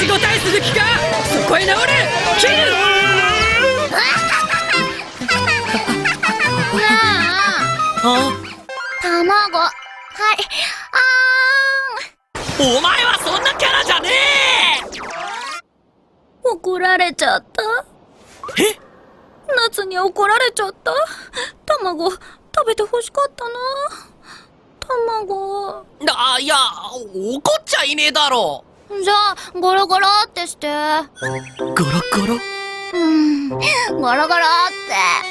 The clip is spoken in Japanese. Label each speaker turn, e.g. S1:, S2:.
S1: する気か？そこへ直れキル
S2: あ？
S3: 卵。はい。あ
S2: お前はそんなキャラじゃね
S3: ーん怒られちゃった。
S2: え？
S3: 夏に怒られちゃった。卵食べて欲しかったな。卵。
S2: えあいや怒っちゃいねえだろ
S3: じゃあゴロゴロってして。
S2: ゴロゴロ？
S3: うん。ゴロゴロって